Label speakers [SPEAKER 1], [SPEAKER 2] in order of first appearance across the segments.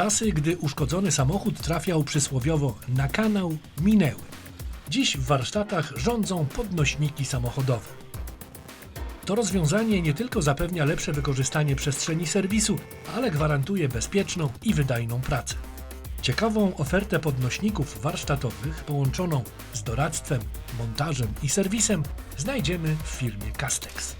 [SPEAKER 1] Czasy, gdy uszkodzony samochód trafiał przysłowiowo na kanał, minęły. Dziś w warsztatach rządzą podnośniki samochodowe. To rozwiązanie nie tylko zapewnia lepsze wykorzystanie przestrzeni serwisu, ale gwarantuje bezpieczną i wydajną pracę. Ciekawą ofertę podnośników warsztatowych połączoną z doradztwem, montażem i serwisem znajdziemy w firmie Castex.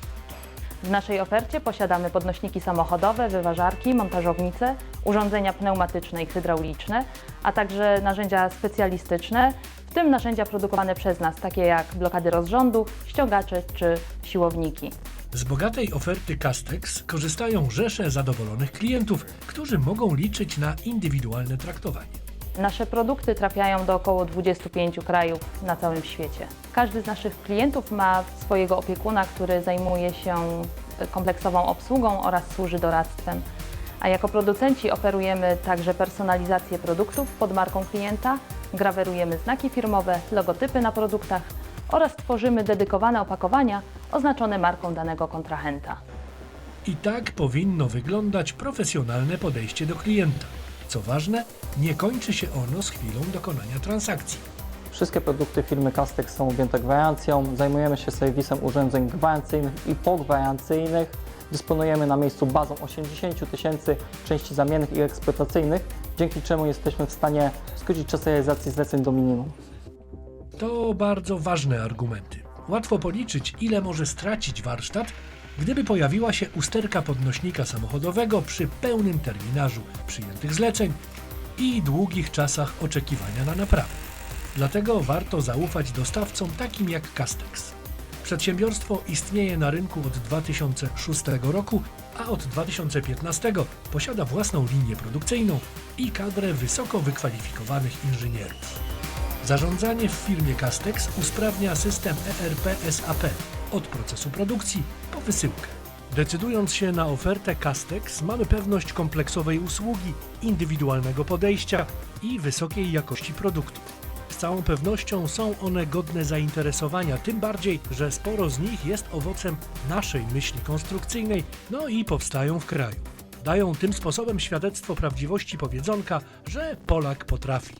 [SPEAKER 2] W naszej ofercie posiadamy podnośniki samochodowe, wyważarki, montażownice, urządzenia pneumatyczne i hydrauliczne, a także narzędzia specjalistyczne, w tym narzędzia produkowane przez nas, takie jak blokady rozrządu, ściągacze czy siłowniki.
[SPEAKER 1] Z bogatej oferty Castex korzystają rzesze zadowolonych klientów, którzy mogą liczyć na indywidualne traktowanie.
[SPEAKER 2] Nasze produkty trafiają do około 25 krajów na całym świecie. Każdy z naszych klientów ma swojego opiekuna, który zajmuje się kompleksową obsługą oraz służy doradztwem. A jako producenci oferujemy także personalizację produktów pod marką klienta, grawerujemy znaki firmowe, logotypy na produktach oraz tworzymy dedykowane opakowania oznaczone marką danego kontrahenta.
[SPEAKER 1] I tak powinno wyglądać profesjonalne podejście do klienta. Co ważne, nie kończy się ono z chwilą dokonania transakcji.
[SPEAKER 3] Wszystkie produkty firmy Castex są objęte gwarancją. Zajmujemy się serwisem urządzeń gwarancyjnych i pogwarancyjnych. Dysponujemy na miejscu bazą 80 tysięcy części zamiennych i eksploatacyjnych, dzięki czemu jesteśmy w stanie skrócić czas realizacji zleceń do minimum.
[SPEAKER 1] To bardzo ważne argumenty. Łatwo policzyć, ile może stracić warsztat, gdyby pojawiła się usterka podnośnika samochodowego przy pełnym terminarzu przyjętych zleceń i długich czasach oczekiwania na naprawę. Dlatego warto zaufać dostawcom takim jak Castex. Przedsiębiorstwo istnieje na rynku od 2006 roku, a od 2015 posiada własną linię produkcyjną i kadrę wysoko wykwalifikowanych inżynierów. Zarządzanie w firmie Castex usprawnia system ERP SAP od procesu produkcji po wysyłkę. Decydując się na ofertę Castex, mamy pewność kompleksowej usługi, indywidualnego podejścia i wysokiej jakości produktów. Całą pewnością są one godne zainteresowania, tym bardziej, że sporo z nich jest owocem naszej myśli konstrukcyjnej, no i powstają w kraju. Dają tym sposobem świadectwo prawdziwości powiedzonka, że Polak potrafi.